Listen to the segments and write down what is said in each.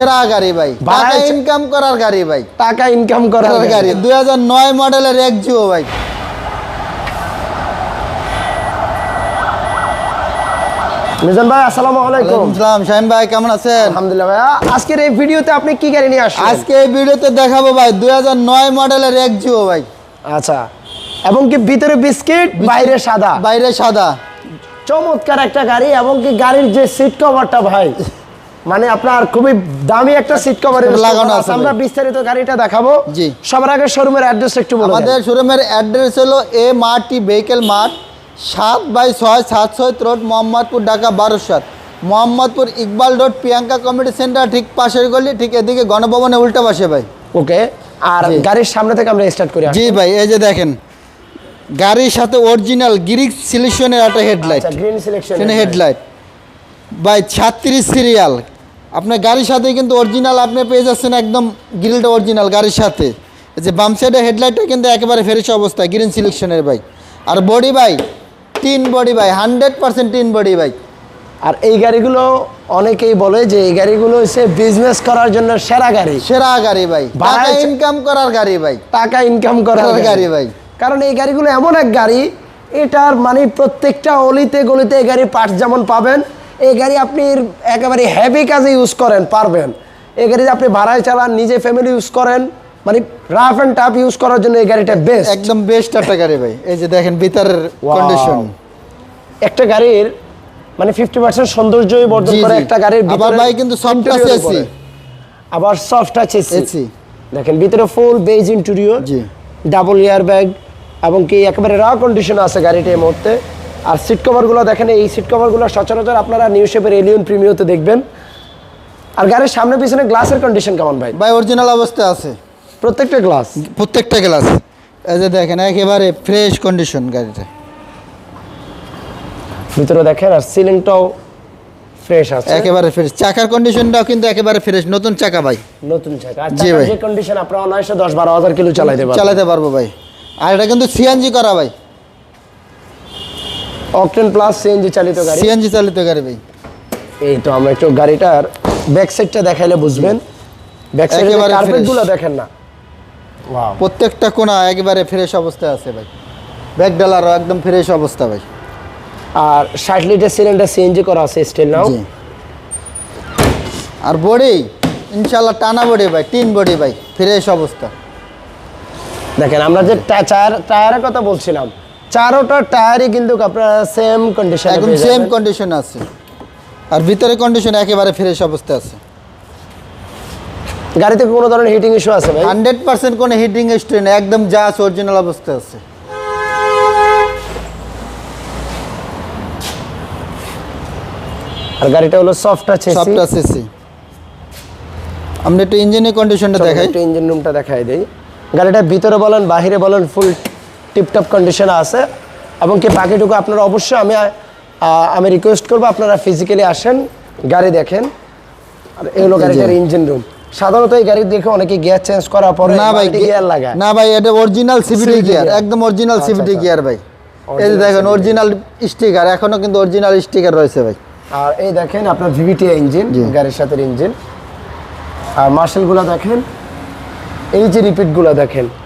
সেরা গাড়ি ভাই। টাকা ইনকাম করার গাড়ি ভাই। টাকা ইনকাম করার করার গাড়ি। দুই হাজার নয় মডেলের এক ভাই। মিজান ভাই আসসালামু আলাইকুম। ইসলাম শাহিম ভাই কেমন আছেন? আলহামদুলিল্লাহ ভাইয়া আজকের এই ভিডিওতে আপনি কি গাড়ি নিয়ে আসছেন আজকে এই ভিডিওতে দেখাবো ভাই দুই হাজার নয় মডেলের এক জিও ভাই। আচ্ছা। এবং কি ভিতরে বিস্কিট বাইরে সাদা? বাইরে সাদা। চমৎকার একটা গাড়ি এবং কি গাড়ির যে সিট কভারটা ভাই মানে আপনার খুবই দামি একটা সিট কভার লাগানো আছে আমরা বিস্তারিত গাড়িটা দেখাবো। জি। সবার আগে শোরুমের অ্যাড্রেস একটু বলুন আমাদের শোরুমের অ্যাড্রেস হলো এ মার্টি ভেহিকেল মার্ট সাত বাই ছয় সাত ছয় রোড মোহাম্মদপুর ঢাকা বারো সাত Mohammadpur Iqbal road Priyanka committee centre ঠিক পাশের গলি ঠিক এদিকে গণভবনে উল্টো পাশে ভাই। ওকে আর গাড়ির সামনে থেকে আমরা স্টার্ট করি জি ভাই এই যে দেখেন গাড়ির সাথে অরিজিনাল গিরিক সিলেকশনের একটা হেডলাইট গ্রিন সিলেকশন হেডলাইট ভাই ছাত্রিশ সিরিয়াল আপনার গাড়ির সাথে কিন্তু অরিজিনাল আপনি পেয়ে যাচ্ছেন একদম গ্রিলটা অরিজিনাল গাড়ির সাথে। যে বাম সাইডে হেডলাইটটা কিন্তু একেবারে ফ্রেশ অবস্থায় গ্রিন সিলেকশনের ভাই। আর বডি ভাই তিন বডি ভাই হান্ড্রেড পার্সেন্ট তিন বডি ভাই। আর এই গাড়িগুলো অনেকেই বলে যে এই গাড়িগুলো হচ্ছে বিজনেস করার জন্য সেরা গাড়ি। সেরা গাড়ি ভাই টাকা ইনকাম করার গাড়ি ভাই। টাকা ইনকাম করার গাড়ি। ভাই। কারণ এই গাড়িগুলো এমন এক গাড়ি এটার মানে প্রত্যেকটা অলিতে গলিতে এই গাড়ির পার্টস যেমন পাবেন এই গাড়ি আপনি একেবারে হেভি কাজে ইউজ করেন পারবেন। এই গাড়ি আপনি ভাড়ায় চালান নিজে ফ্যামিলি ইউজ করেন মানে রাফ অ্যান্ড টাফ ইউজ করার জন্য এই গাড়িটা বেস্ট একদম বেস্ট একটা গাড়ি ভাই। এই যে দেখেন ভিতরের কন্ডিশন একটা গাড়ির মানে ফিফটি পার্সেন্ট সৌন্দর্যই বর্ধন করে একটা গাড়ির আবার ভাই কিন্তু interior আছে। আবার সফট টাচ এসি দেখেন ভিতরে ফুল বেজ ইন্টেরিয়র জি। ডাবল এয়ার ব্যাগ এবং কি একেবারে রা কন্ডিশন আছে গাড়িটা এই মুহূর্তে। আর সিট কভারগুলো দেখেন এই সিট কভারগুলো সচরাচর আপনারা নিউ শেপের এলিয়ন প্রিমিয়তে দেখবেন। আর গাড়ির সামনে পিছনে গ্লাসের কন্ডিশন কেমন ভাই? ভাই অরিজিনাল অবস্থায় আছে। প্রত্যেকটা গ্লাস প্রত্যেকটা গ্লাস এই যে দেখেন একেবারে ফ্রেশ কন্ডিশন গাড়িটা। ভিতরে দেখেন আর সিলিংটাও ফ্রেশ আছে। একেবারে ফ্রেশ চাকার কন্ডিশনটাও কিন্তু একেবারে ফ্রেশ নতুন চাকা ভাই। নতুন চাকা। আর জি ভাই। যে কন্ডিশন আপনারা অনায়াসে দশ বারো হাজার কিলো চালাইতে পারবেন। চালাতে পারব ভাই। আর এটা কিন্তু সিএনজি করা ভাই। অকটেন প্লাস সিএনজি চালিত গাড়ি। সিএনজি চালিত গাড়ি ভাই। এই তো আমরা একটু গাড়িটার ব্যাক সাইডটা দেখাইলে বুঝবেন। ব্যাক সাইডে কার্পেটগুলো দেখেন না। ওয়াও প্রত্যেকটা কোণা একবারে ফ্রেশ অবস্থায় আছে ভাই। ব্যাক ডালারও একদম ফ্রেশ অবস্থা ভাই। আর ষাট লিটার সিলিন্ডার সিএনজি করা আছে স্টিল নাও জি। আর বডি ইনশাআল্লাহ টানা বডি ভাই তিন বডি ভাই ফ্রেশ অবস্থা। দেখেন আমরা যে টায়ার টায়ারের কথা বলছিলাম চারোটা টায়ারই কিন্তু আপনার সেম কন্ডিশন একদম সেম কন্ডিশন আছে। আর ভিতরে কন্ডিশন একেবারে ফ্রেশ অবস্থা আছে। গাড়িতে কোনো ধরনের হিটিং ইস্যু আছে ভাই? হান্ড্রেড পার্সেন্ট কোনো হিটিং স্টোরি নেই একদম জাস অরিজিনাল অবস্থা আছে। আর গাড়িটা হলো সফট আছে সফট আছে সি আমরা একটু ইঞ্জিনের কন্ডিশনটা দেখাই। একটু ইঞ্জিন রুমটা দেখাই দেই। গাড়িটার ভিতরে বলেন বাহিরে বলেন ফুল টিপটপ কন্ডিশনে আছে এবং কি বাকিটুকু আপনারা অবশ্যই আমি আমি রিকোয়েস্ট করব আপনারা ফিজিক্যালি আসেন গাড়ি দেখেন। আর এই হলো গাড়িটার ইঞ্জিন রুম সাধারণত এই গাড়ি দেখে অনেকে গিয়ার চেঞ্জ করার পরে না ভাই গিয়ার লাগায়। না ভাই এটা অরিজিনাল সিভিটি গিয়ার একদম অরিজিনাল সিভিটি। গিয়ার ভাই। এই যে দেখেন অরিজিনাল স্টিকার এখনও কিন্তু অরিজিনাল স্টিকার রয়েছে ভাই। আর এই দেখেন আপনার ভিভিটি ইঞ্জিন গাড়ির সাথে ইঞ্জিন আর মার্শালগুলো দেখেন এই যে রিপিটগুলো দেখেন। এগুলো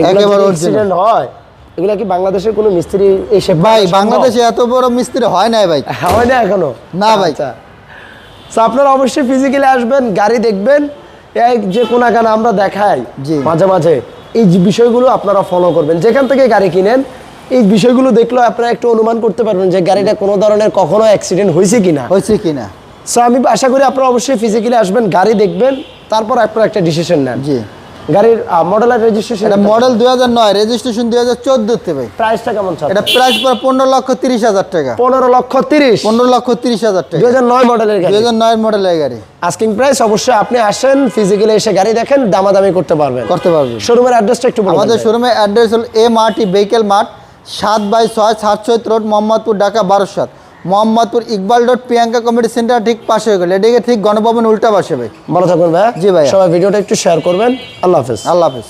একেবারে যদি হয় এগুলা কি বাংলাদেশের কোনো মিস্ত্রি এসে ভাই বাংলাদেশে এত বড় মিস্ত্রি হয় নাই ভাই। হয় না এখনও? না ভাই। আচ্ছা। তো আপনারা অবশ্যই ফিজিক্যালি আসবেন গাড়ি দেখবেন যে আমরা দেখাই মাঝে মাঝে এই বিষয়গুলো আপনারা ফলো করবেন। যেখান থেকে গাড়ি কিনেন এই বিষয়গুলো দেখলেও আপনারা একটু অনুমান করতে পারবেন যে গাড়িটা কোনো ধরনের কখনো অ্যাক্সিডেন্ট হয়েছে কিনা। হয়েছে কিনা? সো আমি আশা করি আপনারা অবশ্যই ফিজিক্যালি আসবেন গাড়ি দেখবেন তারপর আপনারা একটা ডিসিশন নেন। জি। গাড়ির মডেল আর রেজিস্ট্রেশন এটা মডেল দুই হাজার নয় রেজিস্ট্রেশন দুই হাজার চোদ্দোতে ভাই। প্রাইসটা কেমন এটা এটা প্রাইস পড়ে পনেরো লক্ষ তিরিশ হাজার টাকা। পনেরো লক্ষ তিরিশ। পনেরো লক্ষ তিরিশ হাজার টাকা। দুই হাজার নয় মডেলের দুই গাড়ি হাজার নয় মডেলের গাড়ি। আস্কিং প্রাইস অবশ্যই আপনি আসেন ফিজিক্যালি এসে গাড়ি দেখেন দামাদামি করতে পারবেন। করতে পারবেন। শোরুমের অ্যাড্রেসটা একটু বলুন আমাদের শোরুমের অ্যাড্রেস হল এম আরটি ভেহিকেল মার্ট সাত বাই ছয় সাত ছয় রোড মোহাম্মদপুর ঢাকা বারো সাত Mohammadpur Iqbal dot Priyanka committee centre ঠিক পাশে হয়ে গেল। এদিকে ঠিক গণভবন উল্টা পাশে ভাই। ভালো থাকবেন ভাই। জি ভাই সবাই ভিডিওটা একটু শেয়ার করবেন। আল্লাহ হাফেজ। আল্লাহ হাফিজ।